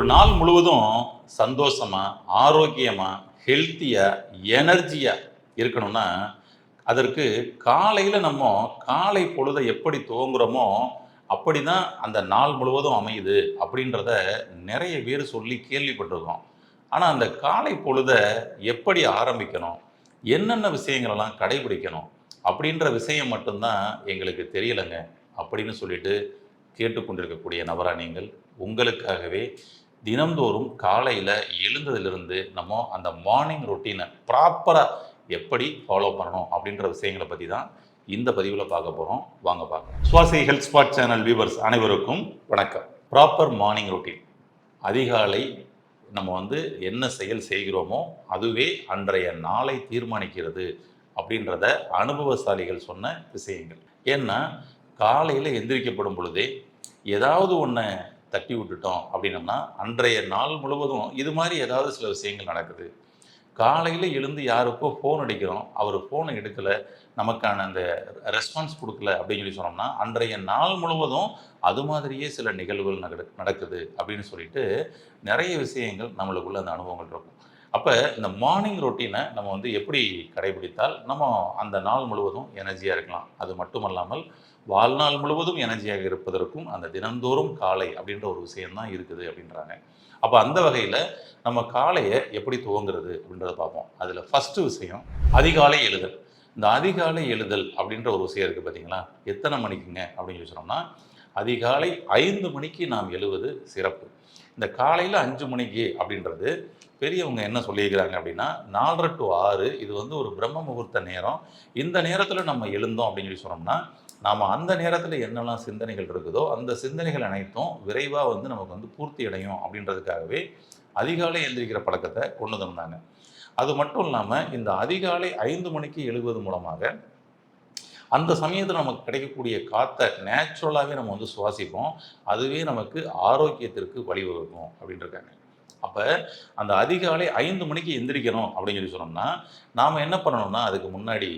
ஒரு நாள் முழுவதும் சந்தோஷமா ஆரோக்கியமா ஹெல்த்தியா எனர்ஜியா இருக்கணும்னா அதற்கு காலையில் நம்ம காலை பொழுதை எப்படி துவங்குறோமோ அப்படி தான் அந்த நாள் முழுவதும் அமையுது அப்படின்றத நிறைய பேர் சொல்லி கேள்விப்பட்டிருக்கோம். ஆனால் அந்த காலை பொழுதை எப்படி ஆரம்பிக்கணும் என்னென்ன விஷயங்களெல்லாம் கடைபிடிக்கணும் அப்படின்ற விஷயம் மட்டும்தான் எங்களுக்கு தெரியலைங்க அப்படின்னு சொல்லிட்டு கேட்டுக்கொண்டிருக்கக்கூடிய நபரா நீங்கள் உங்களுக்காகவே தினந்தோறும் காலையில் எழுந்ததிலிருந்து நம்ம அந்த மார்னிங் ரொட்டீனை ப்ராப்பராக எப்படி ஃபாலோ பண்ணணும் அப்படின்ற விஷயங்களை பற்றி தான் இந்த பதிவில் பார்க்க போகிறோம் வாங்க பார்க்கலாம். Suvasi health spot channel viewers அனைவருக்கும் வணக்கம். ப்ராப்பர் மார்னிங் ரொட்டீன் அதிகாலை நம்ம வந்து என்ன செயல் செய்கிறோமோ அதுவே அன்றைய நாளை தீர்மானிக்கிறது அப்படின்றத அனுபவசாலிகள் சொன்ன விஷயங்கள். ஏன்னா காலையில் எந்திரிக்கப்படும் பொழுதே ஏதாவது ஒன்றை தட்டி விட்டுட்டோம் அப்படின்னம்னா அன்றைய நாள் முழுவதும் இது மாதிரி ஏதாவது சில விஷயங்கள் நடக்குது. காலையில் எழுந்து யாருக்கோ ஃபோன் அடிக்கிறோம். அவர் ஃபோனை எடுக்கலை. நமக்கான அந்த ரெஸ்பான்ஸ் கொடுக்கல அப்படின்னு சொல்லி சொன்னோம்னா அன்றைய நாள் முழுவதும் அது மாதிரியே சில நிகழ்வுகள் நட நடக்குது அப்படின்னு சொல்லிட்டு நிறைய விஷயங்கள் நம்மளுக்குள்ள அந்த அனுபவங்கள் இருக்கும். அப்போ இந்த மார்னிங் ரொட்டீனை நம்ம வந்து எப்படி கடைபிடித்தால் நம்ம அந்த நாள் முழுவதும் எனர்ஜியாக இருக்கலாம். அது மட்டுமல்லாமல் வாழ்நாள் முழுவதும் எனர்ஜியாக இருப்பதற்கும் அந்த தினந்தோறும் காலை அப்படின்ற ஒரு விஷயம்தான் இருக்குது அப்படின்றாங்க. அப்போ அந்த வகையில் நம்ம காலையை எப்படி துவங்குறது அப்படின்றத பார்ப்போம். அதில் ஃபஸ்ட்டு விஷயம் அதிகாலை எழுதல். இந்த அதிகாலை எழுதல் அப்படின்ற ஒரு விஷயம் இருக்குது பார்த்தீங்களா எத்தனை மணிக்குங்க அப்படின்னு சொல்லி சொன்னோம்னா அதிகாலை ஐந்து மணிக்கு நாம் எழுவது சிறப்பு. இந்த காலையில் அஞ்சு மணிக்கு அப்படின்றது பெரியவங்க என்ன சொல்லியிருக்கிறாங்க அப்படின்னா நாலரை டு ஆறு இது வந்து ஒரு பிரம்ம முகூர்த்த நேரம். இந்த நேரத்தில் நம்ம எழுந்தோம் அப்படின்னு சொல்லி சொன்னோம்னா நாம் அந்த நேரத்தில் என்னெல்லாம் சிந்தனைகள் இருக்குதோ அந்த சிந்தனைகள் அனைத்தும் விரைவாக வந்து நமக்கு வந்து பூர்த்தி அடையும் அப்படின்றதுக்காகவே அதிகாலை எந்திரிக்கிற பழக்கத்தை கொண்டு வந்தாங்க. அது மட்டும் இல்லாமல் இந்த அதிகாலை ஐந்து மணிக்கு எழுவது மூலமாக அந்த சமயத்தில் நமக்கு கிடைக்கக்கூடிய காற்றை நேச்சுரலாகவே நம்ம வந்து சுவாசிப்போம். அதுவே நமக்கு ஆரோக்கியத்திற்கு வழிவகுக்கும் அப்படின்னு இருக்காங்க அப்போ அந்த அதிகாலை ஐந்து மணிக்கு எந்திரிக்கணும் அப்படின்னு சொல்லி சொன்னோம்னா நாம் என்ன பண்ணணும்னா அதுக்கு முன்னாடி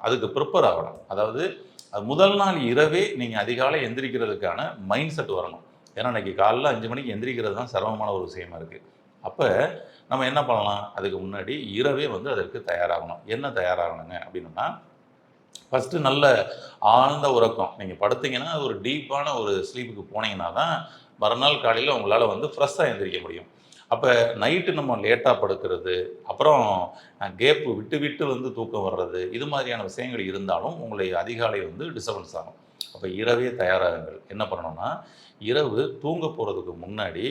அதுக்கு ப்ரிப்பேர் ஆகணும். அதாவது அது முதல் நாள் இரவே நீங்கள் அதிகாலை எந்திரிக்கிறதுக்கான மைண்ட் செட் வரணும். ஏன்னா இன்னைக்கு காலைல அஞ்சு மணிக்கு எந்திரிக்கிறது தான் சிரமமான ஒரு விஷயமா இருக்குது அப்போ நம்ம என்ன பண்ணலாம்? அதுக்கு முன்னாடி இரவே வந்து அதற்கு தயாராகணும். என்ன தயாராகணுங்க? அப்படின்னா ஃபஸ்ட்டு நல்ல ஆழ்ந்த உறக்கம். நீங்கள் படுத்தீங்கன்னா அது ஒரு டீப்பான ஒரு ஸ்லீப்புக்கு போனீங்கன்னா தான் மறுநாள் காலையில் உங்களால் வந்து ஃப்ரெஷ்ஷாக எந்திரிக்க முடியும். அப்போ நைட்டு நம்ம லேட்டாக படுக்கிறது அப்புறம் கேப்பு விட்டு விட்டு வந்து தூக்கம் வர்றது இது மாதிரியான விஷயங்கள் இருந்தாலும் உங்களை அதிகாலை வந்து டிஸ்டர்பன்ஸ் ஆகும். அப்போ இரவே தயாராகுங்கள். என்ன பண்ணணும்னா இரவு தூங்க போகிறதுக்கு முன்னாடி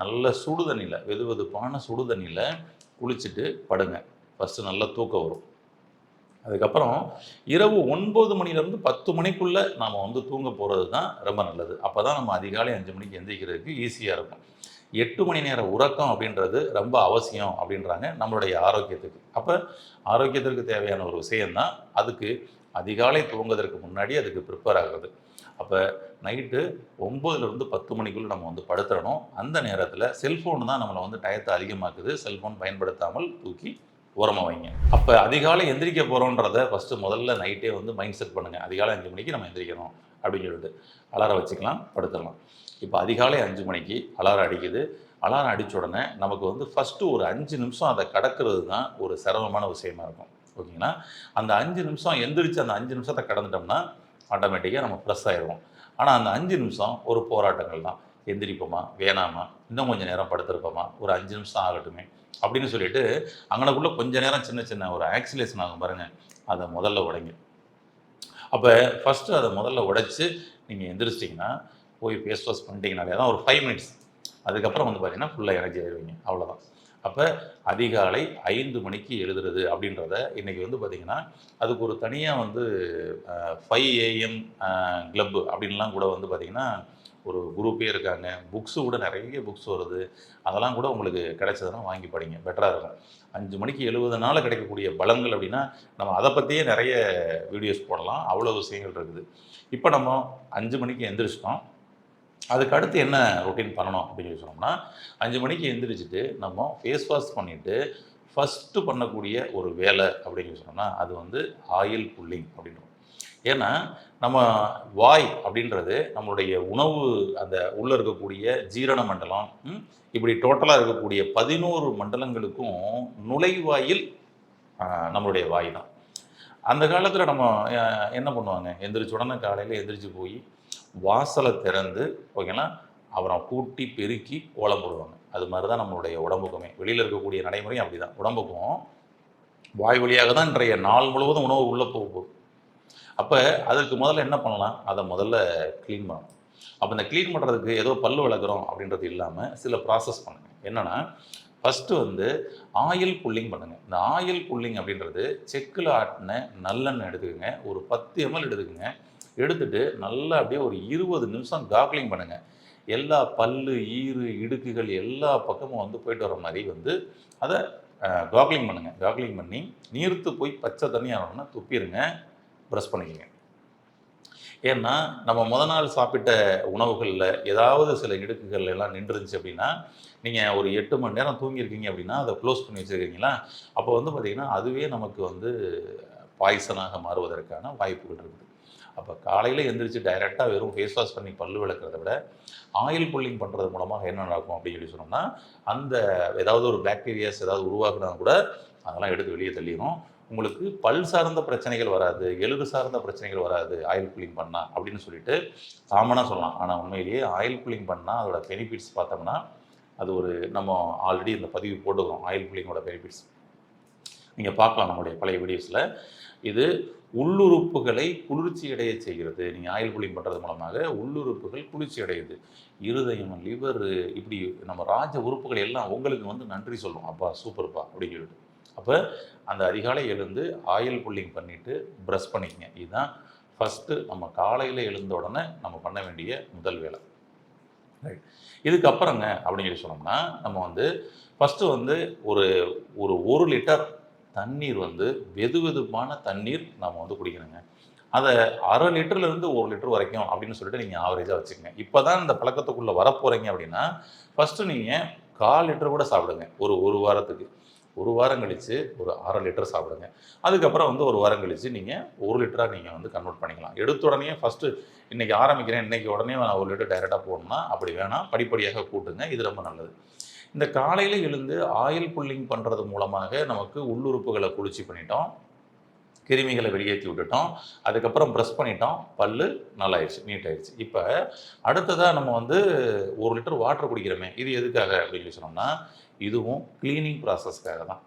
நல்ல சுடு தண்ணியில் வெது வெதுப்பான சுடு தண்ணியில் குளிச்சுட்டு படுங்க. ஃபஸ்ட்டு நல்ல தூக்கம் வரும். அதுக்கப்புறம் இரவு ஒன்பது மணிலேருந்து பத்து மணிக்குள்ளே நாம் வந்து தூங்க போகிறது தான் ரொம்ப நல்லது. அப்போ தான் நம்ம அதிகாலை அஞ்சு மணிக்கு எந்திரிக்கிறதுக்கு ஈஸியாக இருக்கும். எட்டு மணி நேரம் உறக்கம் அப்படின்றது ரொம்ப அவசியம் அப்படின்றாங்க நம்மளுடைய ஆரோக்கியத்துக்கு. அப்போ ஆரோக்கியத்திற்கு தேவையான ஒரு விஷயந்தான் அதுக்கு அதிகாலை தூங்குவதற்கு முன்னாடி அதுக்கு ப்ரிப்பேர் ஆகுது அப்போ நைட்டு ஒம்போதுலேருந்து பத்து மணிக்குள்ளே நம்ம வந்து படுத்துறணும். அந்த நேரத்தில் செல்ஃபோன் தான் நம்மளை வந்து டயத்தை அதிகமாக்குது. செல்ஃபோன் பயன்படுத்தாமல் தூக்கி ஓரமாக வைங்க. அப்போ அதிகாலை எந்திரிக்க போகிறோன்றத ஃபஸ்ட்டு முதல்ல நைட்டே வந்து மைண்ட் செட் பண்ணுங்கள் அதிகாலை அஞ்சு மணிக்கு நம்ம எந்திரிக்கணும் அப்படின்னு சொல்லிட்டு. அலாரம் வச்சுக்கலாம் படுத்துடலாம். இப்போ அதிகாலை அஞ்சு மணிக்கு அலாரம் அடிக்குது. அலாரம் அடித்த உடனே நமக்கு வந்து ஃபஸ்ட்டு ஒரு அஞ்சு நிமிஷம் அதை கடக்கிறது தான் ஒரு சிரமமான விஷயமா இருக்கும். ஓகேங்களா அந்த அஞ்சு நிமிஷம் எந்திரிச்சு அந்த அஞ்சு நிமிஷத்தை கடந்துட்டோம்னா ஆட்டோமேட்டிக்காக நம்ம ப்ரெஸ் ஆயிடுவோம் ஆனால் அந்த அஞ்சு நிமிஷம் ஒரு போராட்டங்கள் தான். எந்திரிப்போமா? வேணாமா? இன்னும் கொஞ்சம் நேரம் படுத்திருப்போமா? ஒரு அஞ்சு நிமிஷம் ஆகட்டுமே. அப்படின்னு சொல்லிட்டு அங்கனக்குள்ளே கொஞ்ச நேரம் சின்ன சின்ன ஒரு ஆக்சிலேஷன் ஆகும் பாருங்கள் அதை முதல்ல உடைங்க. அப்போ ஃபஸ்ட்டு அதை முதல்ல உடைச்சி நீங்கள் எந்திரிச்சிட்டிங்கன்னா போய் ஃபேஸ் வாஷ் பண்ணிட்டீங்கனாலே தான் ஒரு ஃபைவ் மினிட்ஸ் அதுக்கப்புறம் வந்து பார்த்தீங்கன்னா ஃபுல்லாக எனர்ஜி ஆயிடுவீங்க. அவ்வளோதான் அப்போ அதிகாலை ஐந்து மணிக்கு எழுதுறது அப்படின்றத இன்றைக்கி வந்து பார்த்திங்கன்னா அதுக்கு ஒரு தனியாக வந்து ஃபைவ் ஏஎம் கிளப்பு அப்படின்லாம் கூட வந்து பார்த்திங்கன்னா ஒரு குரூப்பே இருக்காங்க. புக்ஸு கூட நிறைய புக்ஸ் வருது. அதெல்லாம் கூட உங்களுக்கு கிடைச்சதுன்னா வாங்கி படிங்க. பெட்டராக இருக்கும். அஞ்சு மணிக்கு எழுபதுனால கிடைக்கக்கூடிய பலன்கள் அப்படின்னா நம்ம அதை பற்றியே நிறைய வீடியோஸ் போடலாம். அவ்வளோ விஷயங்கள் இருக்குது. இப்போ நம்ம அஞ்சு மணிக்கு எந்திரிச்சிட்டோம். அதுக்கு அடுத்து என்ன ரொட்டீன் பண்ணணும் அப்படின்னு சொல்லி சொன்னோம்னா அஞ்சு மணிக்கு எந்திரிச்சிட்டு நம்ம ஃபேஸ் வாஷ் பண்ணிவிட்டு ஃபஸ்ட்டு பண்ணக்கூடிய ஒரு வேலை அப்படின்னு சொல்லி சொன்னோம்னா அது வந்து ஆயில் புல்லிங் அப்படின்றோம் ஏன்னா நம்ம வாய் அப்படின்றது நம்மளுடைய உணவு அந்த உள்ளே இருக்கக்கூடிய ஜீரண மண்டலம் இப்படி டோட்டலாக இருக்கக்கூடிய பதினோரு மண்டலங்களுக்கும் நுழைவாயில் நம்மளுடைய வாய் தான். அந்த காலத்தில் நம்ம என்ன பண்ணுவாங்க? எந்திரிச்ச உடனே காலையில் எந்திரிச்சு போய் வாசலை திறந்து ஓகேங்களா? அப்புறம் கூட்டி பெருக்கி கோலம் போடுவாங்க. அது மாதிரி தான் நம்மளுடைய உடம்புக்குமே. வெளியில் இருக்கக்கூடிய நடைமுறையும் அப்படி தான் உடம்புக்கும் வாய் வழியாக தான் இன்றைய நாள் முழுவதும் உணவு உள்ளே போக போகுது. அப்போ அதற்கு முதல்ல என்ன பண்ணலாம்? அதை முதல்ல க்ளீன் பண்ணணும். அப்போ இந்த க்ளீன் பண்ணுறதுக்கு ஏதோ பல் விளக்குறோம் அப்படின்றது இல்லாமல் சில ப்ராசஸ் பண்ணுங்கள் என்னென்னா ஃபஸ்ட்டு வந்து ஆயில் புல்லிங் பண்ணுங்கள் இந்த ஆயில் புல்லிங் அப்படின்றது செக்கில் ஆட்டின நல்லெண்ணெய் எடுத்துக்கோங்க. ஒரு பத்து எம்எல் எடுத்துக்கோங்க. எடுத்துட்டு நல்லா அப்படியே ஒரு இருபது நிமிஷம் காக்லிங் பண்ணுங்கள் எல்லா பல்லு ஈறு இடுக்குகள் எல்லா பக்கமும் வந்து போயிட்டு வர மாதிரி வந்து அதை காக்லிங் பண்ணுங்கள் காக்லிங் பண்ணி நீர்த்து போய் பச்சை தண்ணி ஆகணும்னா துப்பிடுங்க ப்ரெஷ் பண்ணிக்கோங்க. ஏன்னா நம்ம முத நாள் சாப்பிட்ட உணவுகளில் ஏதாவது சில இடுக்குகள் எல்லாம் நின்றுருந்துச்சு அப்படின்னா நீங்கள் ஒரு எட்டு மணி நேரம் தூங்கியிருக்கீங்க அப்படின்னா அதை க்ளோஸ் பண்ணி வச்சுருக்கீங்களா? அப்போ வந்து பார்த்திங்கன்னா அதுவே நமக்கு வந்து பாய்சனாக மாறுவதற்கான வாய்ப்புகள் இருக்குது. அப்போ காலையில் எந்திரிச்சு டைரெக்டாக வெறும் ஃபேஸ் வாஷ் பண்ணி பல்லு விளக்குறத விட ஆயில் புல்லிங் பண்ணுறது மூலமாக என்ன நடக்கும் அப்படின்னு சொல்லி சொன்னோம்னா அந்த ஏதாவது ஒரு பாக்டீரியாஸ் ஏதாவது உருவாக்குனா கூட அதெல்லாம் எடுத்து வெளியே தள்ளிடும் உங்களுக்கு பல் சார்ந்த பிரச்சனைகள் வராது எலும்பு சார்ந்த பிரச்சனைகள் வராது ஆயில் புல்லிங் பண்ணால் அப்படின்னு சொல்லிட்டு காமனாக சொல்லலாம். ஆனால் உண்மையிலேயே ஆயில் புல்லிங் பண்ணால் அதோட பெனிஃபிட்ஸ் பார்த்தோம்னா அது ஒரு நம்ம ஆல்ரெடி இந்த பதிவு போட்டுக்கிறோம். ஆயில் புல்லிங்கோட பெனிஃபிட்ஸ் நீங்கள் பார்க்கலாம் நம்மளுடைய பழைய வீடியோஸில் இது உள்ளுறுப்புகளை குளிர்ச்சி அடைய செய்கிறது. நீங்கள் ஆயில் புல்லிங் பண்ணுறது மூலமாக உள்ளுறுப்புகள் குளிர்ச்சி அடையுது இருதயம் லிவர் இப்படி நம்ம ராஜ உறுப்புகள் எல்லாம் உங்களுக்கு வந்து நன்றி சொல்லும் அப்பா சூப்பர்ப்பா அப்படின்னு சொல்லிட்டு. அப்போ அந்த அதிகாலை எழுந்து ஆயில் புல்லிங் பண்ணிவிட்டு ப்ரஷ் பண்ணிக்கங்க. இதுதான் ஃபஸ்ட்டு நம்ம காலையில் எழுந்த உடனே நம்ம பண்ண வேண்டிய முதல் வேலை. ரைட் இதுக்கப்புறங்க அப்படின்னு சொல்லி சொன்னோம்னா நம்ம வந்து ஃபஸ்ட்டு வந்து ஒரு ஒரு ஒரு லிட்டர் தண்ணீர் வந்து வெது வெதுப்பான தண்ணீர் நம்ம வந்து குடிக்கணுங்க. அதை அரை லிட்டர்லேருந்து ஒரு லிட்டர் வரைக்கும் அப்படின்னு சொல்லிட்டு நீங்கள் ஆவரேஜாக வச்சுக்கோங்க. இப்போ தான் இந்த பழக்கத்துக்குள்ளே வரப்போகிறீங்க அப்படின்னா ஃபஸ்ட்டு நீங்கள் கால் லிட்டர் கூட சாப்பிடுங்க. ஒரு ஒரு வாரத்துக்கு. ஒரு வாரம் கழித்து ஒரு அரை லிட்டர் சாப்பிடுங்க. அதுக்கப்புறம் வந்து ஒரு வாரம் கழித்து நீங்கள் ஒரு லிட்டராக நீங்கள் வந்து கன்வெர்ட் பண்ணிக்கலாம். எடுத்த உடனே ஃபஸ்ட்டு இன்றைக்கி ஆரம்பிக்கிறேன். இன்றைக்கி உடனே நான் ஒரு லிட்டர் டைரெக்டாக போடணும்னா அப்படி வேணாம். படிப்படியாக கூட்டுங்க. இது ரொம்ப நல்லது. இந்த காலையில் எழுந்து ஆயில் புல்லிங் பண்ணுறது மூலமாக நமக்கு உள்ளுறுப்புகளை குளிர்ச்சி பண்ணிட்டோம். கிருமிகளை வெளியேற்றி விட்டுட்டோம். அதுக்கப்புறம் ப்ரெஸ் பண்ணிட்டோம். பல் நல்லாயிடுச்சு நீட் ஆயிடுச்சு இப்போ அடுத்ததாக நம்ம வந்து ஒரு லிட்டர் வாட்டர் குடிக்கிறோமே இது எதுக்காக அப்படின்னு சொல்லி சொன்னோம்னா இதுவும் க்ளீனிங் ப்ராசஸ்க்காக தான்.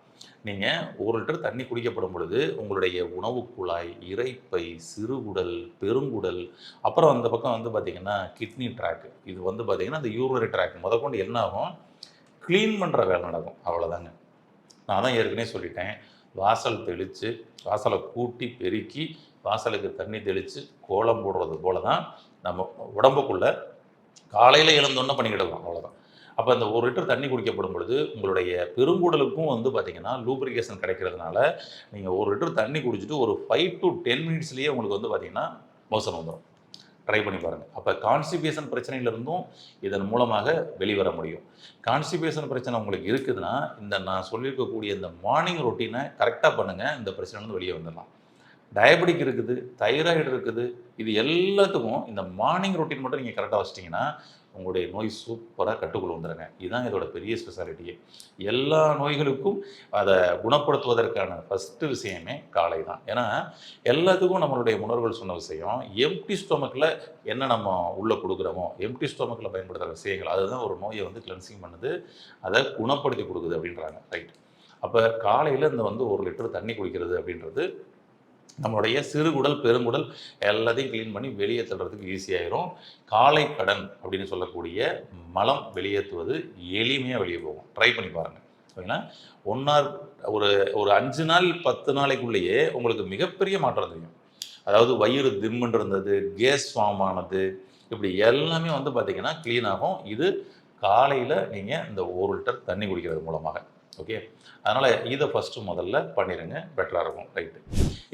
நீங்கள் ஒரு லிட்டர் தண்ணி குடிக்கப்படும் பொழுது உங்களுடைய உணவு குழாய் இறைப்பை சிறுகுடல் பெருங்குடல் அப்புறம் அந்த பக்கம் வந்து பார்த்திங்கன்னா கிட்னி ட்ராக்கு இது வந்து பார்த்திங்கன்னா அந்த யூரினரி ட்ராக் முதற்கொண்டு என்ன ஆகும்? க்ளீன் பண்ணுற வேலை நடக்கும். அவ்வளோதாங்க நான் தான் ஏற்கனவே சொல்லிட்டேன். வாசல் தெளித்து வாசலை கூட்டி பெருக்கி வாசலுக்கு தண்ணி தெளித்து கோலம் போடுறது போல தான் நம்ம உடம்புக்குள்ளே காலையில் எழுந்தோன்னே பண்ணிக்கிடலாம் அவ்வளோதான் அப்போ அந்த ஒரு லிட்டர் தண்ணி குடிக்கப்படும் பொழுது உங்களுடைய பெருங்குடலுக்கும் வந்து பார்த்தீங்கன்னா லூப்ரிகேஷன் கிடைக்கிறதுனால நீங்கள் ஒரு லிட்டர் தண்ணி குடிச்சிட்டு ஒரு ஃபைவ் டு டென் மினிட்ஸ்லேயே உங்களுக்கு வந்து பார்த்தீங்கன்னா மோசம் வந்துடும் ட்ரை பண்ணி பாருங்கள் அப்போ கான்ஸ்டிபேஷன் பிரச்சனையிலிருந்தும் இதன் மூலமாக வெளிவர முடியும். கான்ஸ்டிபேஷன் பிரச்சனை உங்களுக்கு இருக்குதுன்னா இந்த நான் சொல்லியிருக்கக்கூடிய இந்த மார்னிங் ரொட்டீனை கரெக்டாக பண்ணுங்கள் இந்த பிரச்சனைலேருந்து வெளியே வந்துடலாம். டயபெட்டிக் இருக்குது தைராய்டு இருக்குது இது எல்லாத்துக்கும் இந்த மார்னிங் ரொட்டீன் மட்டும் நீங்கள் கரெக்டாக வச்சிட்டிங்கன்னா உங்களுடைய நோய் சூப்பராக கட்டுக்குள் வந்துடுங்க இதுதான் இதோட பெரிய ஸ்பெஷாலிட்டியே எல்லா நோய்களுக்கும் அதை குணப்படுத்துவதற்கான ஃபஸ்ட்டு விஷயமே காலை தான் ஏன்னா எல்லாத்துக்கும் நம்மளுடைய முன்னோர்கள் சொன்ன விஷயம் எம்டி ஸ்டொமக்கில் என்ன நம்ம உள்ளே கொடுக்குறோமோ எம்டி ஸ்டொமக்கில் பயன்படுத்துகிற விஷயங்கள் அதுதான் ஒரு நோயை வந்து கிளென்சிங் பண்ணுது அதை குணப்படுத்தி கொடுக்குது அப்படின்றாங்க. ரைட் அப்போ காலையில் இந்த வந்து ஒரு லிட்டர் தண்ணி குடிக்கிறது அப்படின்றது நம்மளுடைய சிறுகுடல் பெருங்குடல் எல்லாத்தையும் க்ளீன் பண்ணி வெளியே தள்ளுறதுக்கு ஈஸியாயிரும் காலை கடன் அப்படின்னு சொல்லக்கூடிய மலம் வெளியேற்றுவது எளிமையாக வெளியே போகும். ட்ரை பண்ணி பாருங்கள் ஓகேங்களா ஒன் ஒரு ஒரு அஞ்சு நாள் பத்து நாளைக்குள்ளேயே உங்களுக்கு மிகப்பெரிய மாற்றம் தெரியும். அதாவது வயிறு திம்முன் இருந்தது கேஸ் ஃபார்ம் ஆனது இப்படி எல்லாமே வந்து பார்த்திங்கன்னா க்ளீன் ஆகும். இது காலையில் நீங்கள் இந்த ஒரு லிட்டர் தண்ணி குடிக்கிறது மூலமாக. ஓகே அதனால் இதை ஃபஸ்ட்டு முதல்ல பண்ணிடுங்க பெட்டராக இருக்கும். ரைட்டு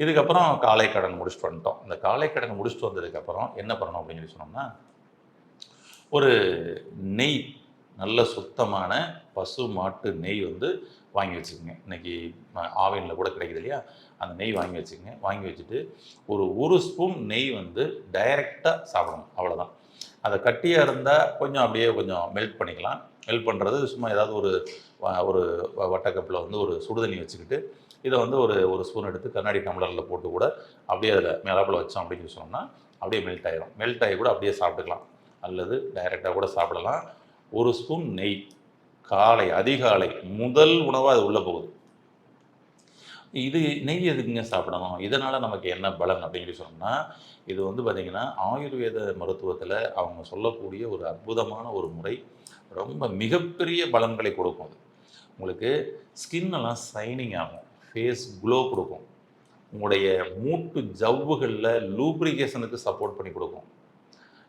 இதுக்கப்புறம் காலை கடன் முடிச்சுட்டு வந்துட்டோம். இந்த காலை கடன் முடிச்சுட்டு வந்ததுக்கப்புறம் என்ன பண்ணணும் அப்படின்னு சொல்லி சொன்னோம்னா ஒரு நெய் நல்ல சுத்தமான பசு மாட்டு நெய் வந்து வாங்கி வச்சுக்கோங்க. இன்னைக்கு ஆவினில் கூட கிடைக்குது இல்லையா? அந்த நெய் வாங்கி வச்சுக்கோங்க. வாங்கி வச்சுட்டு ஒரு ஒரு ஸ்பூன் நெய் வந்து டைரெக்டாக சாப்பிடணும். அவ்வளோதான் அதை கட்டியாக இருந்தால் கொஞ்சம் அப்படியே கொஞ்சம் மெல்ட் பண்ணிக்கலாம். மெல்ட் பண்ணுறது சும்மா ஏதாவது ஒரு ஒரு வ- வட்டக்கப்பில் வந்து ஒரு சுடுதண்ணி வச்சுக்கிட்டு இதை வந்து ஒரு ஒரு ஸ்பூன் எடுத்து கண்ணாடி டம்ளரில் போட்டு கூட அப்படியே அதில் மேலாப்பில் வச்சோம் அப்படின்னு சொன்னோம்னா அப்படியே மெல்ட் ஆகிடும் மெல்ட் ஆகி கூட அப்படியே சாப்பிட்டுக்கலாம். அல்லது டைரெக்டாக கூட சாப்பிடலாம். ஒரு ஸ்பூன் நெய். காலை அதிகாலை முதல் உணவாக அது உள்ளே போகுது. இது நெய் எதுக்குங்க சாப்பிடணும்? இதனால் நமக்கு என்ன பலன் அப்படின்னு சொல்லி சொன்னோம்னா இது வந்து பார்த்திங்கன்னா ஆயுர்வேத மருத்துவத்தில் அவங்க சொல்லக்கூடிய ஒரு அற்புதமான ஒரு முறை ரொம்ப மிகப்பெரிய பலன்களை கொடுக்கும் அது. உங்களுக்கு ஸ்கின் எல்லாம் சைனிங் ஆகும். ஃபேஸ் க்ளோ கொடுக்கும். உங்களுடைய மூட்டு ஜவ்வுகளில் லூப்ரிகேஷனுக்கு சப்போர்ட் பண்ணி கொடுக்கும்.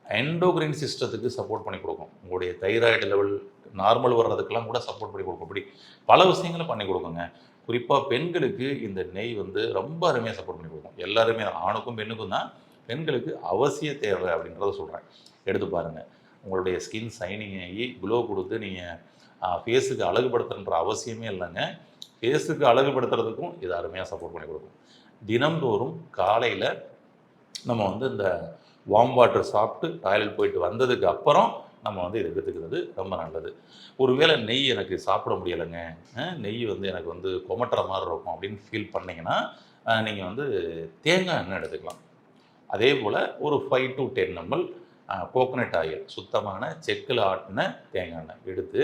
எண்டோக்ரைன் சிஸ்டத்துக்கு சப்போர்ட் பண்ணி கொடுக்கும். உங்களுடைய தைராய்டு லெவல் நார்மல் வர்றதுக்கெல்லாம் கூட சப்போர்ட் பண்ணி கொடுக்கும். இப்படி பல விஷயங்களை பண்ணி கொடுக்குங்க. குறிப்பாக பெண்களுக்கு இந்த நெய் வந்து ரொம்ப அருமையாக சப்போர்ட் பண்ணி கொடுக்கும். எல்லாருமே ஆணுக்கும் பெண்ணுக்கும் தான் பெண்களுக்கு அவசிய தேவை அப்படின்றத சொல்கிறேன் எடுத்து பாருங்கள் உங்களுடைய ஸ்கின் சைனிங் ஆகி க்ளோ கொடுத்து நீங்கள் ஃபேஸுக்கு அழகுபடுத்துன்ற அவசியமே இல்லைங்க. ஃபேஸுக்கு அழகுபடுத்துறதுக்கும் இது அருமையாக சப்போர்ட் பண்ணி கொடுக்கும். தினம்தோறும் காலையில் நம்ம வந்து இந்த வார்ம் வாட்டர் சாப்பிட்டு டாய்லெட் போயிட்டு வந்ததுக்கு அப்புறம் நம்ம வந்து இதை எடுத்துக்கிறது ரொம்ப நல்லது. ஒருவேளை நெய் எனக்கு சாப்பிட முடியலைங்க. நெய் வந்து எனக்கு வந்து கொமட்டுற மாதிரி இருக்கும் அப்படின்னு ஃபீல் பண்ணிங்கன்னா நீங்கள் வந்து தேங்காய் எண்ணெய் எடுத்துக்கலாம். அதே போல் ஒரு five to ten ML coconut oil சுத்தமான செக்கில் ஆட்டின தேங்காய் எண்ணெய் எடுத்து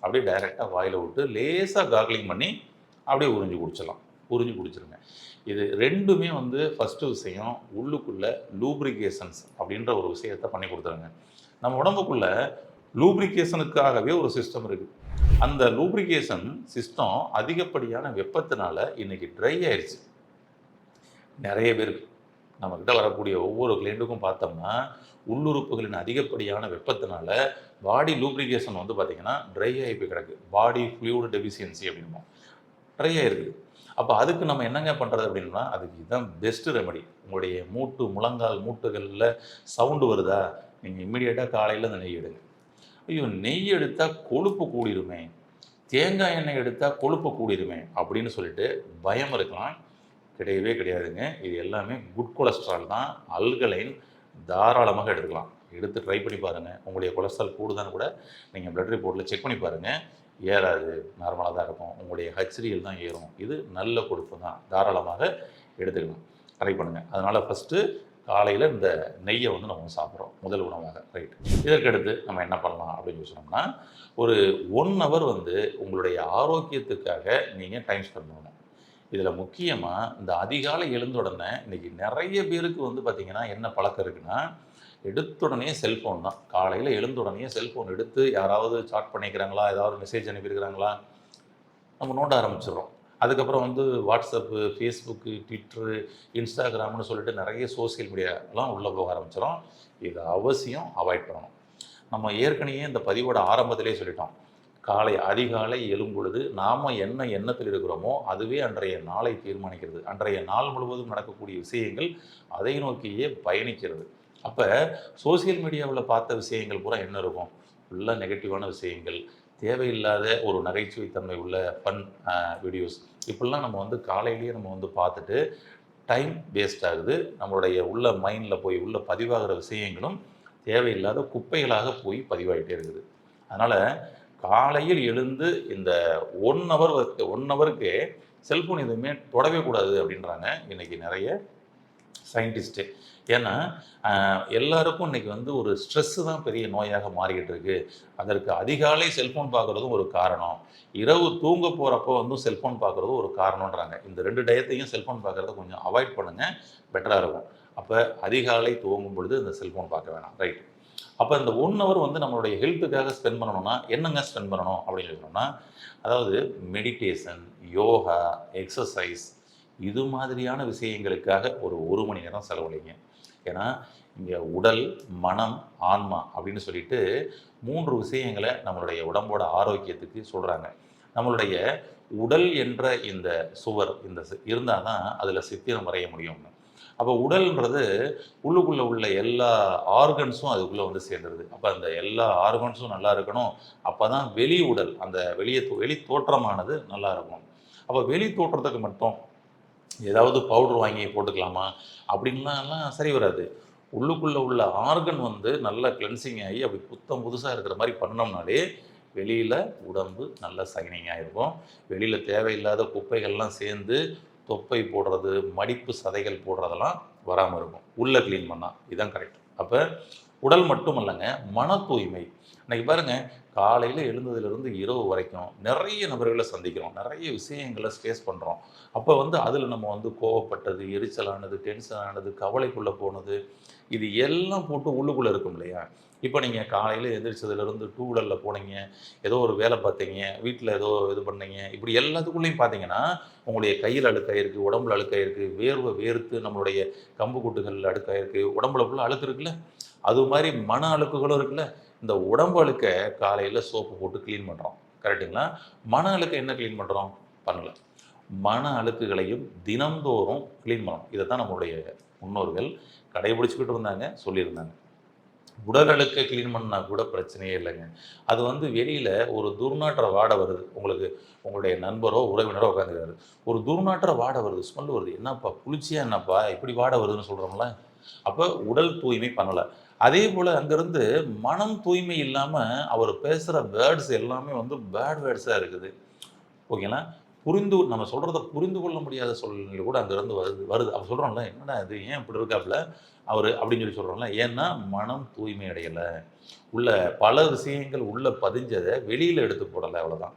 அப்படியே டைரெக்டாக வாயில் விட்டு லேசாக கார்க்லிங் பண்ணி அப்படியே உறிஞ்சி குடிச்சிடலாம். உறிஞ்சி குடிச்சிருங்க. இது ரெண்டுமே வந்து ஃபஸ்ட்டு விஷயம் உள்ளுக்குள்ளே லூப்ரிகேஷன்ஸ் அப்படின்ற ஒரு விஷயத்தை பண்ணி கொடுத்துருங்க. நம்ம உடம்புக்குள்ள லூப்ரிகேஷனுக்காகவே ஒரு சிஸ்டம் இருக்குது அந்த லூப்ரிகேஷன் சிஸ்டம் அதிகப்படியான வெப்பத்தினால இன்றைக்கி ட்ரை ஆயிடுச்சு நிறைய பேருக்கு. நம்மக்கிட்ட வரக்கூடிய ஒவ்வொரு கிளைண்ட்டுக்கும் பார்த்தோம்னா உள்ளுறுப்புகளின் அதிகப்படியான வெப்பத்தினால பாடி லூப்ரிகேஷன் வந்து பார்த்திங்கன்னா ட்ரை ஆகி போய் கிடக்கு. பாடி ஃப்ளூயிட் டெஃபிஷியன்சி அப்படின்போம் ட்ரை ஆகிருக்குது அப்போ அதுக்கு நம்ம என்னங்க பண்ணுறது அப்படின்னா அதுக்கு இதுதான் பெஸ்ட்டு ரெமடி உங்களுடைய மூட்டு முழங்கால் மூட்டுகளில் சவுண்டு வருதா? நீங்கள் இம்மிடியேட்டாக காலையில் அந்த நெய் எடுங்க. ஐயோ நெய் எடுத்தால் கொழுப்பு கூடிருமே. தேங்காய் எண்ணெய் எடுத்தால் கொழுப்பு கூடிருமே அப்படின்னு சொல்லிட்டு பயம் இருக்கலாம். கிடையவே கிடையாதுங்க. இது எல்லாமே குட் கொலஸ்ட்ரால் தான். அல்கலைன் தாராளமாக எடுத்துக்கலாம். எடுத்து ட்ரை பண்ணி பாருங்கள் உங்களுடைய கொலஸ்ட்ரால் கூடுதான்னு கூட நீங்கள் ப்ளட் ரிப்போர்ட்டில் செக் பண்ணி பாருங்கள் ஏறாது. நார்மலாக தான் இருக்கும். உங்களுடைய ஹச்ரியல் தான் ஏறும். இது நல்ல கொழுப்பு தான். தாராளமாக எடுத்துக்கலாம். ட்ரை பண்ணுங்கள் அதனால் ஃபஸ்ட்டு காலையில் இந்த நெய்யை வந்து நம்ம சாப்பிட்றோம். முதல் உணவாக. ரைட் இதற்கடுத்து நம்ம என்ன பண்ணலாம் அப்படின்னு சொன்னோம்னா ஒரு ஒன் ஹவர் வந்து உங்களுடைய ஆரோக்கியத்துக்காக நீங்கள் டைம் ஸ்பெண்ட் பண்ணணும். இதில் முக்கியமாக இந்த அதிகாலை எழுந்த உடனே இன்றைக்கி நிறைய பேருக்கு வந்து பார்த்திங்கன்னா என்ன பழக்கம் இருக்குன்னா எடுத்துடனே செல்ஃபோன் தான். காலையில் எழுந்த உடனே செல்ஃபோன் எடுத்து யாராவது சாட் பண்ணிக்கிறாங்களா ஏதாவது மெசேஜ் அனுப்பியிருக்கிறாங்களா நம்ம நோண்ட ஆரம்பிச்சிடுறோம். அதுக்கப்புறம் வந்து வாட்ஸ்அப்பு ஃபேஸ்புக்கு ட்விட்டரு இன்ஸ்டாகிராம்னு சொல்லிட்டு நிறைய சோஷியல் மீடியாலாம் உள்ளே போக ஆரம்பிச்சிடும். இதை அவசியம் அவாய்ட் பண்ணணும். நம்ம ஏற்கனவே இந்த பதிவோட ஆரம்பத்திலே சொல்லிட்டோம். காலை அதிகாலை எழும்பொழுது நாம் என்ன எண்ணத்தில் இருக்கிறோமோ அதுவே அன்றைய நாளை தீர்மானிக்கிறது. அன்றைய நாள் முழுவதும் நடக்கக்கூடிய விஷயங்கள் அதை நோக்கியே பயணிக்கிறது. அப்போ சோஷியல் மீடியாவில் பார்த்த விஷயங்கள் பூரா என்ன இருக்கும்? ஃபுல்லாக நெகட்டிவான விஷயங்கள் தேவையில்லாத ஒரு நகைச்சுவைத்தன்மை உள்ள ஃபன் வீடியோஸ் இப்படிலாம் நம்ம வந்து காலையிலேயே நம்ம வந்து பார்த்துட்டு டைம் வேஸ்ட் ஆகுது. நம்மளுடைய உள்ள மைண்டில் போய் உள்ள பதிவாகிற விஷயங்களும் தேவையில்லாத குப்பைகளாக போய் பதிவாகிட்டே இருக்குது. அதனால் காலையில் எழுந்து இந்த ஒன் ஹவர் ஒன் ஹவருக்கு செல்ஃபோன் எதுவுமே தொடவே கூடாது அப்படின்றாங்க இன்னைக்கு நிறைய சயின்டிஸ்ட்டு ஏன்னா எல்லாருக்கும் இன்றைக்கி வந்து ஒரு ஸ்ட்ரெஸ்ஸு தான் பெரிய நோயாக மாறிக்கிட்டு இருக்கு. அதற்கு அதிகாலை செல்ஃபோன் பார்க்குறதும் ஒரு காரணம். இரவு தூங்க போகிறப்போ வந்து செல்ஃபோன் பார்க்குறதும் ஒரு காரணன்றாங்க இந்த ரெண்டு டயத்தையும் செல்ஃபோன் பார்க்குறத கொஞ்சம் அவாய்ட் பண்ணுங்கள் பெட்டராக இருக்கும். அப்போ அதிகாலை துவங்கும் பொழுது இந்த செல்ஃபோன் பார்க்க வேணாம். ரைட் அப்போ இந்த ஒன் ஹவர் வந்து நம்மளுடைய ஹெல்த்துக்காக ஸ்பெண்ட் பண்ணணும்னா என்னங்க ஸ்பெண்ட் பண்ணணும் அப்படின்னு சொல்லணும்னா அதாவது மெடிடேஷன் யோகா எக்ஸசைஸ் இது மாதிரியான விஷயங்களுக்காக ஒரு ஒரு மணி நேரம் செலவழிங்க. ஏன்னா இங்கே உடல் மனம் ஆன்மா அப்படின்னு சொல்லிட்டு மூன்று விஷயங்களை நம்மளுடைய உடம்போட ஆரோக்கியத்துக்கு சொல்கிறாங்க நம்மளுடைய உடல் என்ற இந்த சுவர் இந்த இருந்தால் தான் அதில் சித்திரம் வரைய முடியும் அப்போ உடல்ன்றது உள்ளுக்குள்ளே உள்ள எல்லா ஆர்கன்ஸும் அதுக்குள்ளே வந்து சேர்ந்துருது. அப்போ அந்த எல்லா ஆர்கன்ஸும் நல்லா இருக்கணும். அப்போ தான் வெளி உடல் அந்த வெளியே வெளி தோற்றமானது நல்லா இருக்கும். அப்போ வெளி தோற்றத்துக்கு மட்டும் ஏதாவது பவுடர் வாங்கி போட்டுக்கலாமா? அப்படின்லாம் சரி வராது. உள்ளுக்குள்ளே உள்ள ஆர்கன் வந்து நல்லா கிளென்சிங் ஆகி அப்படி புத்தம் புதுசாக இருக்கிற மாதிரி பண்ணோம்னாலே வெளியில் உடம்பு நல்ல சகினிங்காக இருக்கும் வெளியில் தேவையில்லாத குப்பைகள்லாம் சேர்ந்து தொப்பை போடுறது மடிப்பு சதைகள் போடுறதெல்லாம் வராமல் இருக்கும். உள்ளே க்ளீன் பண்ணால் இதுதான் கரெக்ட் அப்போ உடல் மட்டும் இல்லைங்க மன தூய்மை. இன்றைக்கி பாருங்க காலையில் எழுந்ததுலேருந்து இரவு வரைக்கும் நிறைய நபர்களை சந்திக்கிறோம். நிறைய விஷயங்களை ஃபேஸ் பண்ணுறோம் அப்போ வந்து அதில் நம்ம வந்து கோவப்பட்டது எரிச்சலானது டென்ஷன் ஆனது கவலைக்குள்ளே போனது இது எல்லாம் போட்டு உள்ளுக்குள்ளே இருக்கும் இல்லையா? இப்போ நீங்கள் காலையில் எந்திரிச்சதுலேருந்து டூ வீலரில் போனீங்க ஏதோ ஒரு வேலை பார்த்தீங்க வீட்டில் ஏதோ இது பண்ணீங்க இப்படி எல்லாத்துக்குள்ளேயும் பார்த்தீங்கன்னா உங்களுடைய கையில் அழுக்காயிருக்கு உடம்புல அழுக்காயிருக்கு வேர்வை வேர்த்து நம்மளுடைய கம்பு கூட்டுகள் அழுக்காயிருக்கு உடம்புல ஃபுல்லாக அழுக்கு இருக்குல்ல? அது மாதிரி மன அழுக்குகளும் இருக்குல்ல? இந்த உடம்பு அழுக்க காலையில் சோப்பு போட்டு க்ளீன் பண்ணுறோம் கரெக்டுங்களா மன அழுக்க என்ன க்ளீன் பண்ணுறோம் பண்ணல மன அழுக்குகளையும் தினந்தோறும் க்ளீன் பண்ணணும். இதை தான் நம்மளுடைய முன்னோர்கள் கடைபிடிச்சிக்கிட்டு இருந்தாங்க சொல்லியிருந்தாங்க. உடல் அழுக்கை க்ளீன் பண்ணால் கூட பிரச்சனையே இல்லைங்க. அது வந்து வெளியில் ஒரு துர்நாற்ற வாடை வருது. உங்களுக்கு உங்களுடைய நண்பரோ உறவினரோ உட்காந்துக்கிறாரு ஒரு துர்நாற்ற வாடை வருது. ஸ்மெல் வருது. என்னப்பா குளிர்ச்சியா என்னப்பா இப்படி வாடை வருதுன்னு சொல்கிறோம்ல அப்போ உடல் தூய்மை பண்ணலை. அதே போல் அங்கேருந்து மனம் தூய்மை இல்லாமல் அவர் பேசுகிற வேர்ட்ஸ் எல்லாமே வந்து பேட் வேர்ட்ஸாக இருக்குது. ஓகேங்களா புரிந்து நம்ம சொல்கிறத புரிந்து கொள்ள முடியாத சூழ்நிலை கூட அங்கேருந்து வருது வருது. அவர் சொல்கிறோம்ல என்னடா இது? ஏன் இப்படி இருக்காப்புல? அவர் அப்படின்னு சொல்லி சொல்கிறோம்ல ஏன்னா மனம் தூய்மை அடையலை. உள்ள பல விஷயங்கள் உள்ள பதிஞ்சதை வெளியில் எடுத்து போடலை அவ்வளோதான்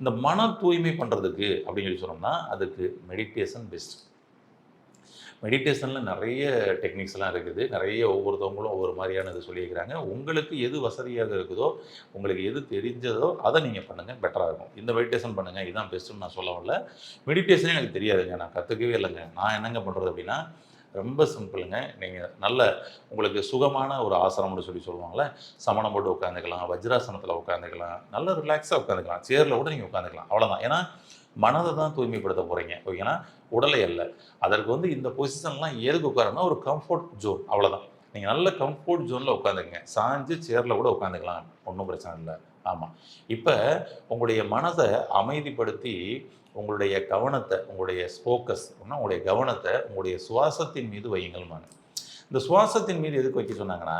இந்த மன தூய்மை பண்ணுறதுக்கு அப்படின்னு சொல்லி சொன்னோம்னா அதுக்கு மெடிடேஷன் பெஸ்ட் மெடிடேஷனில் நிறைய டெக்னிக்ஸ்லாம் இருக்குது. நிறைய ஒவ்வொருத்தவங்களும் ஒவ்வொரு மாதிரியான இது சொல்லியிருக்கிறாங்க. உங்களுக்கு எது வசதியாக இருக்குதோ உங்களுக்கு எது தெரிஞ்சதோ அதை நீங்கள் பண்ணுங்கள் பெட்டராக இருக்கும். இந்த மெடிடேஷன் பண்ணுங்கள் இதுதான் பெஸ்ட்டுன்னு நான் சொல்ல வரல. மெடிடேஷனே எனக்கு தெரியாதுங்க. நான் கற்றுக்கவே இல்லைங்க. நான் என்னங்க பண்ணுறது அப்படின்னா ரொம்ப சிம்பிளுங்க. நீங்கள் நல்ல உங்களுக்கு சுகமான ஒரு ஆசனம்னு சொல்லி சொல்லுவாங்கள்ல சமணம் போட்டு உட்காந்துக்கலாம் வஜ்ராசனத்தில் உட்காந்துக்கலாம் நல்ல ரிலாக்ஸாக உட்காந்துக்கலாம் சேரில் கூட நீங்கள் உட்காந்துக்கலாம் அவ்வளோதான் ஏன்னா மனதை தான் தூய்மைப்படுத்த போகிறீங்க ஓகேனா உடலை அல்ல. அதற்கு வந்து இந்த பொசிஷன்லாம் எதுக்கு உட்காருன்னா ஒரு கம்ஃபர்ட் ஜோன் அவ்வளோதான் நீங்கள் நல்ல கம்ஃபர்ட் ஜோனில் உட்காந்துக்குங்க சாஞ்சு சேரில் கூட உட்காந்துக்கலாம் ஒன்றும் பிரச்சனை இல்லை. ஆமாம் இப்போ உங்களுடைய மனதை அமைதிப்படுத்தி உங்களுடைய கவனத்தை உங்களுடைய ஸ்போக்கஸ் உங்களுடைய கவனத்தை உங்களுடைய சுவாசத்தின் மீது வையுங்கள்மாங்க இந்த சுவாசத்தின் மீது எதுக்கு வைக்க சொன்னாங்கன்னா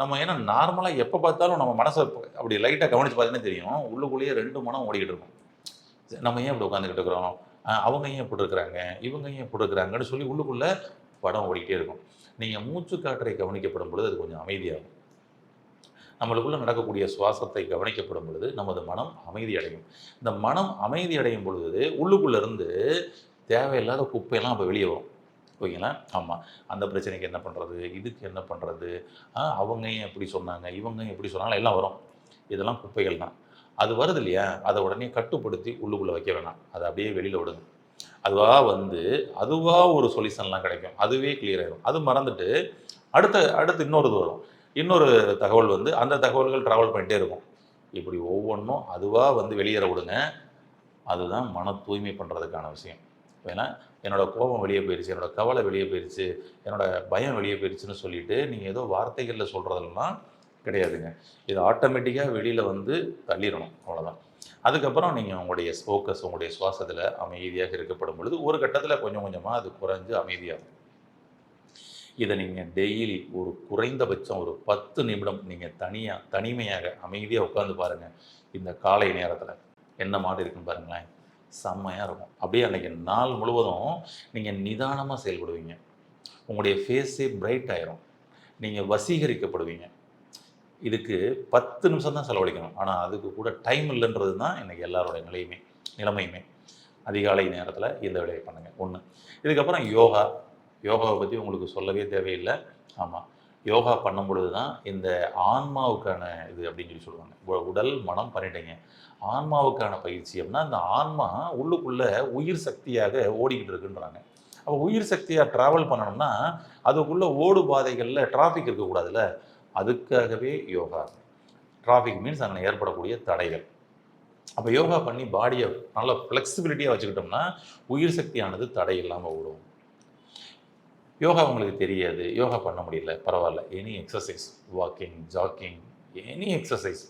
நம்ம ஏன்னா நார்மலாக எப்போ பார்த்தாலும் நம்ம மனசை அப்படி லைட்டாக கவனித்து பார்த்தீங்கன்னா தெரியும். உள்ளுக்குள்ளேயே ரெண்டு மனம் ஓடிக்கிட்டு இருக்கும். நம்ம ஏன் இப்படி உட்காந்துக்கிட்டு இருக்கிறோம்? அவங்க ஏன் இப்படி இருக்கிறாங்க? இவங்க ஏன் இப்படி இருக்கிறாங்கன்னு சொல்லி உள்ளுக்குள்ளே படம் ஓடிக்கிட்டே இருக்கும். நீங்கள் மூச்சு காற்றை கவனிக்கப்படும் பொழுது அது கொஞ்சம் அமைதியாகும். நம்மளுக்குள்ள நடக்கக்கூடிய சுவாசத்தை கவனிக்கப்படும் பொழுது நமது மனம் அமைதி அடையும் இந்த மனம் அமைதி அடையும் பொழுது உள்ளுக்குள்ளேருந்து தேவையில்லாத குப்பையெல்லாம் அப்போ வெளியே வரும். ஓகேங்களா? ஆமாம் அந்த பிரச்சனைக்கு என்ன பண்ணுறது இதுக்கு என்ன பண்ணுறது அவங்க ஏன் எப்படி சொன்னாங்க? இவங்க எப்படி சொன்னாலும் எல்லாம் வரும். இதெல்லாம் குப்பைகள் தான். அது வருது இல்லையா? அதை உடனே கட்டுப்படுத்தி உள்ளுக்குள்ளே வைக்க வேணாம். அதை அப்படியே வெளியில் விடுங்க. அதுவாக வந்து அதுவாக ஒரு சொல்யூஷன்லாம் கிடைக்கும். அதுவே கிளியர் ஆகிடும் அது மறந்துட்டு அடுத்த அடுத்து இன்னொரு இது வரும். இன்னொரு தகவல் வந்து அந்த தகவல்கள் ட்ராவல் பண்ணிகிட்டே இருக்கும். இப்படி ஒவ்வொன்றும் அதுவாக வந்து வெளியேற விடுங்க. அதுதான் மன தூய்மை பண்ணுறதுக்கான விஷயம். ஏன்னா என்னோடய கோபம் வெளியே போயிடுச்சு என்னோடய கவலை வெளியே போயிடுச்சு என்னோடய பயம் வெளியே போயிடுச்சுன்னு சொல்லிட்டு நீங்கள் ஏதோ வார்த்தைகளில் சொல்கிறதெல்லாம் கிடையாதுங்க. இது ஆட்டோமேட்டிக்காக வெளியில் வந்து தள்ளிடணும் அவ்வளோதான் அதுக்கப்புறம் நீங்கள் உங்களுடைய ஃபோக்கஸ் உங்களுடைய சுவாசத்தில் அமைதியாக இருக்கப்படும் பொழுது ஒரு கட்டத்தில் கொஞ்சம் கொஞ்சமாக அது குறைஞ்சு அமைதியாகும். இதை நீங்கள் டெய்லி ஒரு குறைந்தபட்சம் ஒரு பத்து நிமிடம் நீங்கள் தனியாக தனிமையாக அமைதியாக உட்காந்து பாருங்கள் இந்த காலை நேரத்தில் என்ன மாதிரி இருக்குன்னு பாருங்களேன். செம்மையாக இருக்கும். அப்படியே அன்றைக்கி நாள் முழுவதும் நீங்கள் நிதானமாக செயல்படுவீங்க. உங்களுடைய ஃபேஸே பிரைட் ஆயிரும். நீங்கள் வசீகரிக்கப்படுவீங்க. இதுக்கு பத்து நிமிஷம் தான் செலவழிக்கணும். ஆனால் அதுக்கு கூட டைம் இல்லைன்றது தான் இன்றைக்கி எல்லாரோடைய நிலையுமே நிலைமையுமே. அதிகாலை நேரத்தில் இந்த வேலையை பண்ணுங்கள் ஒன்று இதுக்கப்புறம் யோகா. யோகாவை பற்றி உங்களுக்கு சொல்லவே தேவையில்லை. ஆமாம் யோகா பண்ணும் பொழுது தான் இந்த ஆன்மாவுக்கான இது அப்படின்னு சொல்லி சொல்லுவாங்க. உடல் மனம் பண்ணிட்டீங்க ஆன்மாவுக்கான பயிற்சி அப்படின்னா இந்த ஆன்மா உள்ளுக்குள்ளே உயிர் சக்தியாக ஓடிக்கிட்டு இருக்குன்றாங்க. அப்போ உயிர் சக்தியாக ட்ராவல் பண்ணணும்னா அதுக்குள்ளே ஓடு பாதைகளில் டிராஃபிக் இருக்கக்கூடாதுல்ல? அதுக்காகவே யோகா. டிராஃபிக் மீன்ஸ் அங்கே ஏற்படக்கூடிய தடைகள். அப்போ யோகா பண்ணி பாடியை நல்ல ஃப்ளெக்சிபிலிட்டியாக வச்சுக்கிட்டோம்னா உயிர் சக்தியானது தடை இல்லாமல் ஓடும். யோகா உங்களுக்கு தெரியாது. யோகா பண்ண முடியல. பரவாயில்ல. Any exercise walking jogging any exercise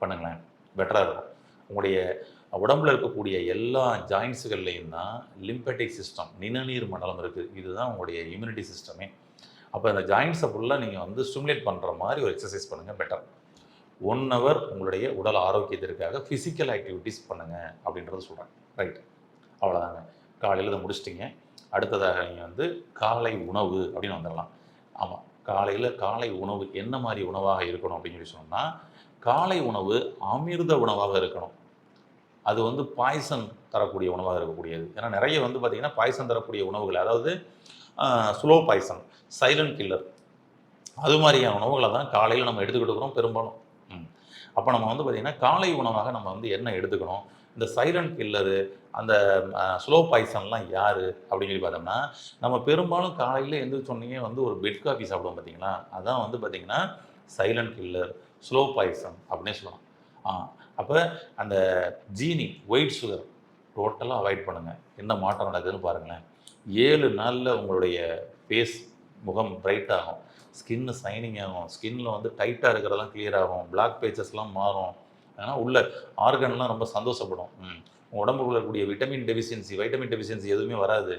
பண்ணுங்களேன். பெட்டராக இருக்கும். உங்களுடைய உடம்புல இருக்கக்கூடிய எல்லா ஜாயின்ஸுகள்லையும் தான் லிம்பேட்டிக் சிஸ்டம் நிணநீர் மண்டலம் இருக்குது இதுதான் உங்களுடைய இம்யூனிட்டி சிஸ்டமே அப்போ அந்த ஜாயின்ஸை ஃபுல்லாக நீங்கள் வந்து ஸ்டிமுலேட் பண்ணுற மாதிரி ஒரு எக்ஸசைஸ் பண்ணுங்கள் பெட்டர் ஒன் ஹவர் உங்களுடைய உடல் ஆரோக்கியத்திற்காக ஃபிசிக்கல் ஆக்டிவிட்டீஸ் பண்ணுங்கள் அப்படின்றத சொல்கிறேன் ரைட் அவ்வளோதாங்க காலையில் இதை முடிச்சிட்டிங்க. அடுத்ததாக நீங்கள் வந்து காலை உணவு அப்படின்னு வந்துடலாம். ஆமாம் காலையில் காலை உணவு என்ன மாதிரி உணவாக இருக்கணும் அப்படின்னு சொல்லி சொன்னோம்னா காலை உணவு அமிர்த உணவாக இருக்கணும். அது வந்து பாய்சன் தரக்கூடிய உணவாக இருக்கக்கூடியது. ஏன்னா நிறைய வந்து பார்த்திங்கன்னா பாய்சன் தரக்கூடிய உணவுகள் அதாவது ஸ்லோ பாய்சன் சைலண்ட் கில்லர். அது மாதிரியான உணவுகளை தான் காலையில் நம்ம எடுத்துக்கிட்டு இருக்கிறோம் பெரும்பாலும். அப்போ நம்ம வந்து பார்த்திங்கன்னா காலை உணவாக நம்ம வந்து என்ன எடுத்துக்கணும்? இந்த சைலண்ட் கில்லரு அந்த ஸ்லோ பாய்சன்லாம் யார்? அப்படின்னு சொல்லி பார்த்தோம்னா நம்ம பெரும்பாலும் காலையில் எழுந்திரிச்சோன்னே வந்து ஒரு பெட் காஃபி சாப்பிடுவோம் பார்த்தீங்களா அதான் வந்து பார்த்திங்கன்னா சைலண்ட் கில்லர் ஸ்லோ பாய்சன் அப்படின்னே சொல்லலாம். ஆ அப்போ அந்த ஜீனி ஒயிட் சுகர் டோட்டலாக அவாய்ட் பண்ணுங்கள் என்ன மாற்றம் நடக்குதுன்னு பாருங்களேன். ஏழு நாளில் உங்களுடைய ஃபேஸ் முகம் பிரைட் ஆகும். ஸ்கின்னு சைனிங் ஆகும். ஸ்கின்ல வந்து டைட்டாக இருக்கிறதெல்லாம் கிளியர் ஆகும். பிளாக் பேச்சஸ்லாம் மாறும். ஏன்னா உள்ள ஆர்கன்லாம் ரொம்ப சந்தோஷப்படும். உங்கள் உடம்புக்குள்ள இருக்கக்கூடிய விட்டமின் டெஃபிஷியன்சி வைட்டமின் டெஃபிஷியன்சி எதுவுமே வராது.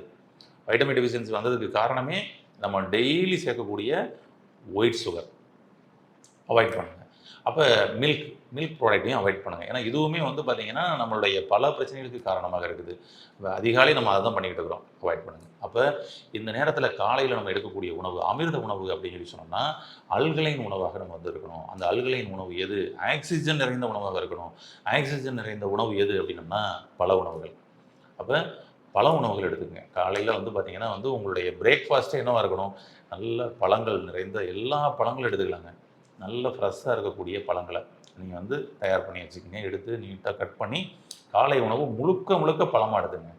வைட்டமின் டெஃபிஷியன்சி வந்ததுக்கு காரணமே நம்ம டெய்லி சேர்க்கக்கூடிய ஒயிட் சுகர் அவாய்ட் பண்ணுங்க. அப்போ மில்க் மில்க் ப்ராடக்ட்டையும் அவாய்ட் பண்ணுங்கள் ஏன்னா இதுவுமே வந்து பார்த்திங்கன்னா நம்மளுடைய பல பிரச்சனைகளுக்கு காரணமாக இருக்குது. அதிகாலை நம்ம அதை தான் பண்ணிக்கிட்டு இருக்கிறோம். அவாய்ட் பண்ணுங்கள் அப்போ இந்த நேரத்தில் காலையில் நம்ம எடுக்கக்கூடிய உணவு அமிர்த உணவு அப்படின்னு சொல்லி சொன்னோம்னா அல்கலைன் உணவாக நம்ம வந்து இருக்கணும். அந்த அல்கலைன் உணவு எது? ஆக்சிஜன் நிறைந்த உணவாக இருக்கணும். ஆக்சிஜன் நிறைந்த உணவு எது அப்படின்னம்னா பல உணவுகள். அப்போ பல உணவுகள் எடுத்துக்கங்க. காலையில் வந்து பார்த்தீங்கன்னா வந்து உங்களுடைய பிரேக்ஃபாஸ்ட்டே என்னவாக இருக்கணும்? நல்ல பழங்கள் நிறைந்த எல்லா பழங்களும் எடுத்துக்கலாங்க. நல்ல ஃப்ரெஷ்ஷாக இருக்கக்கூடிய பழங்களை. நீங்கள் வந்து தயார் பண்ணி வச்சுக்கோங்க. எடுத்து நீட்டாக கட் பண்ணி காலை உணவு முழுக்க முழுக்க பழமாக எடுத்துங்க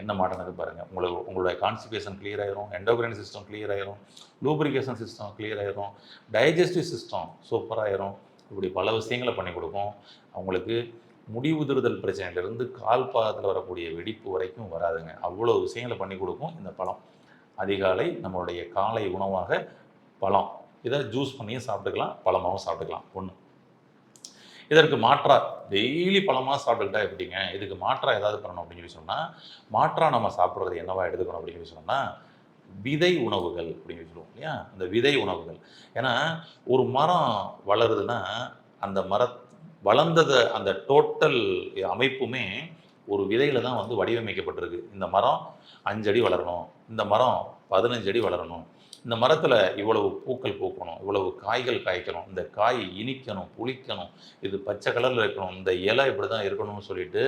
என்ன மாட்டேங்குது பாருங்கள் உங்களுக்கு உங்களுடைய கான்ஸ்டிபேஷன் கிளியர் ஆயிரும் எண்டோக்ரைன் சிஸ்டம் கிளியர் ஆயிரும் லூப்ரிகேஷன் சிஸ்டம் கிளியர் ஆயிரும் டைஜஸ்டிவ் சிஸ்டம் சூப்பராகிரும் இப்படி பல விஷயங்களை பண்ணி கொடுக்கும். அவங்களுக்கு முடி உதிர்தல் பிரச்சனையிலிருந்து கால் பாதத்தில் வரக்கூடிய வெடிப்பு வரைக்கும் வராதுங்க. அவ்வளோ விஷயங்களை பண்ணி கொடுக்கும் இந்த பழம். அதிகாலை நம்மளுடைய காலை உணவாக பழம். இதை ஜூஸ் பண்ணியும் சாப்பிட்டுக்கலாம் பழமாகவும் சாப்பிட்டுக்கலாம். ஒன்று இதற்கு மாற்றா டெய்லி பழமாக சாப்பிட்டுக்கிட்டா எப்படிங்க? இதுக்கு மாற்றா ஏதாவது பண்ணணும் அப்படின்னு சொல்லி சொன்னால் மாற்றா நம்ம சாப்பிட்றது என்னவா எடுத்துக்கணும் அப்படின்னு சொல்லி சொன்னால் விதை உணவுகள் அப்படின்னு சொல்லுவோம் இல்லையா? அந்த விதை உணவுகள். ஏன்னா ஒரு மரம் வளருதுன்னா அந்த மர வளர்ந்ததை அந்த டோட்டல் அமைப்புமே ஒரு விதையில தான் வந்து வடிவமைக்கப்பட்டிருக்கு. இந்த மரம் அஞ்சடி வளரணும். இந்த மரம் பதினஞ்சு அடி வளரணும். இந்த மரத்தில் இவ்வளவு பூக்கள் பூக்கணும் இவ்வளவு காய்கள் காய்க்கணும் இந்த காய் இனிக்கணும் புளிக்கணும் இது பச்சை கலரில் இருக்கணும் இந்த இலை இப்படி தான் இருக்கணும்னு சொல்லிட்டு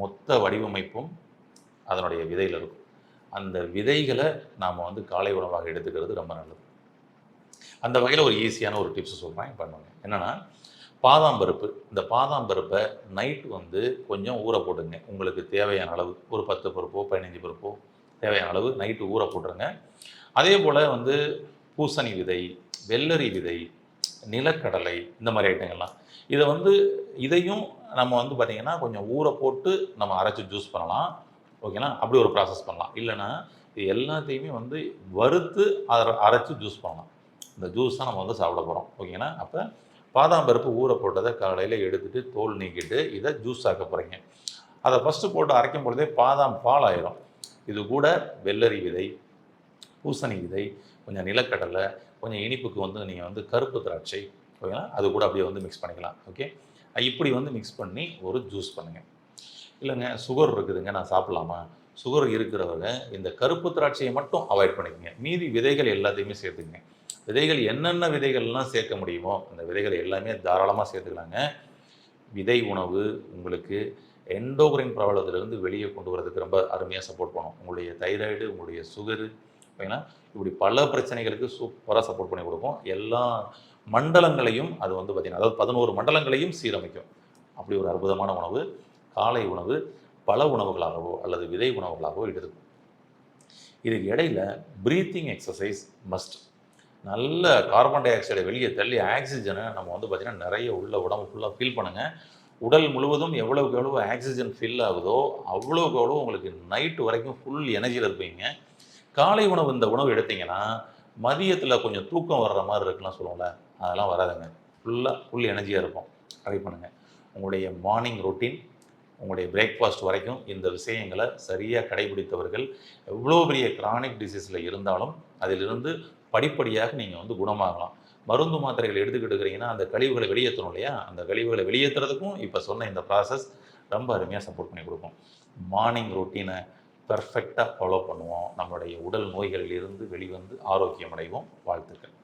மொத்த வடிவமைப்பும் அதனுடைய விதையில் இருக்கும். அந்த விதைகளை நாம் வந்து காலை உணவாக எடுத்துக்கிறது ரொம்ப நல்லது. அந்த வகையில் ஒரு ஈஸியான ஒரு டிப்ஸ் சொல்கிறேன் பண்ணுவாங்க என்னென்னா பாதாம் பருப்பு இந்த பாதாம் பருப்பை நைட் வந்து கொஞ்சம் ஊற போட்டுங்க உங்களுக்கு தேவையான அளவு ஒரு பத்து பருப்போ பதினஞ்சு பருப்போ தேவையான அளவு நைட்டு ஊற போட்டுருங்க. அதே போல் வந்து பூசணி விதை வெள்ளரி விதை நிலக்கடலை இந்த மாதிரி ஐட்டங்கள்லாம் இதை வந்து இதையும் நம்ம வந்து பார்த்திங்கன்னா கொஞ்சம் ஊற போட்டு நம்ம அரைச்சி ஜூஸ் பண்ணலாம். ஓகேங்களா அப்படி ஒரு ப்ராசஸ் பண்ணலாம். இல்லைன்னா இது எல்லாத்தையுமே வந்து வறுத்து அரை அரைச்சி ஜூஸ் பண்ணலாம். இந்த ஜூஸ் தான் நம்ம வந்து சாப்பிட போகிறோம் ஓகேங்களா அப்போ பாதாம் பருப்பு ஊற போட்டதை காலையில் எடுத்துகிட்டு தோல் நீக்கிட்டு இதை ஜூஸ் ஆக்க போகிறீங்க அதை ஃபஸ்ட்டு போட்டு அரைக்கும் பொழுதே பாதாம் பால் ஆயிரும். இது கூட வெள்ளரி விதை பூசணி விதை கொஞ்சம் நிலக்கடலை கொஞ்சம் இனிப்புக்கு வந்து நீங்கள் வந்து கருப்பு திராட்சை ஓகேங்களா? அது கூட அப்படியே வந்து மிக்ஸ் பண்ணிக்கலாம் ஓகே? இப்படி வந்து மிக்ஸ் பண்ணி ஒரு ஜூஸ் பண்ணுங்கள் இல்லைங்க சுகர் இருக்குதுங்க நான் சாப்பிட்லாமா? சுகர் இருக்கிறவங்க இந்த கருப்பு திராட்சையை மட்டும் அவாய்ட் பண்ணிக்கோங்க. மீதி விதைகள் எல்லாத்தையுமே சேர்த்துக்கங்க. விதைகள் என்னென்ன விதைகள்லாம் சேர்க்க முடியுமோ அந்த விதைகள் எல்லாமே தாராளமாக சேர்த்துக்கலாங்க. விதை உணவு உங்களுக்கு எண்டோகிரின் பிரபலத்திலிருந்து வெளியே கொண்டு வரதுக்கு ரொம்ப அருமையாக சப்போர்ட் பண்ணும். உங்களுடைய தைராய்டு உங்களுடைய சுகரு ஓகேங்களா? இப்படி பல பிரச்சனைகளுக்கு சூப்பராக சப்போர்ட் பண்ணி கொடுக்கும். எல்லா மண்டலங்களையும் அது வந்து பார்த்திங்கன்னா அதாவது பதினோரு மண்டலங்களையும் சீரமைக்கும். அப்படி ஒரு அற்புதமான உணவு காலை உணவு பல உணவுகளாகவோ அல்லது விதை உணவுகளாகவோ எடுத்துக்கும் இதுக்கு இடையில ப்ரீத்திங் எக்ஸசைஸ் மஸ்ட் நல்ல கார்பன் டை ஆக்சைடை வெளியே தள்ளி ஆக்சிஜனை நம்ம வந்து பார்த்திங்கன்னா நிறைய உள்ள உடம்பு ஃபுல்லாக ஃபீல் பண்ணுங்கள் உடல் முழுவதும் எவ்வளோக்கு எவ்வளோ ஆக்சிஜன் ஃபில் ஆகுதோ அவ்வளோக்கு எவ்வளோ உங்களுக்கு நைட்டு வரைக்கும் ஃபுல் எனர்ஜியில் இருப்பீங்க. காலை உணவு இந்த உணவு எடுத்தீங்கன்னா மதியத்தில் கொஞ்சம் தூக்கம் வர்ற மாதிரி இருக்குலாம் சொல்லுவோம்ல அதெல்லாம் வராதுங்க. ஃபுல்லாக ஃபுல் எனர்ஜியாக இருக்கும். ட்ரை பண்ணுங்கள் உங்களுடைய மார்னிங் ரொட்டீன் உங்களுடைய பிரேக்ஃபாஸ்ட் வரைக்கும் இந்த விஷயங்களை சரியாக கடைபிடித்தவர்கள் எவ்வளோ பெரிய கிரானிக் டிசீஸில் இருந்தாலும் அதிலிருந்து படிப்படியாக நீங்கள் வந்து குணமாகலாம். மருந்து மாத்திரைகள் எடுத்துக்கிட்டு இருக்கிறீங்கன்னா அந்த கழிவுகளை வெளியேற்றணும் இல்லையா? அந்த கழிவுகளை வெளியேற்றுறதுக்கும் இப்போ சொன்ன இந்த ப்ராசஸ் ரொம்ப அருமையாக சப்போர்ட் பண்ணி கொடுக்கும். மார்னிங் ரொட்டீனை பர்ஃபெக்டாக ஃபாலோ பண்ணுவோம். நம்மளுடைய உடல் நோய்களில் இருந்து வெளிவந்து ஆரோக்கியம் அடைவோம் வாழ்த்துக்கள்.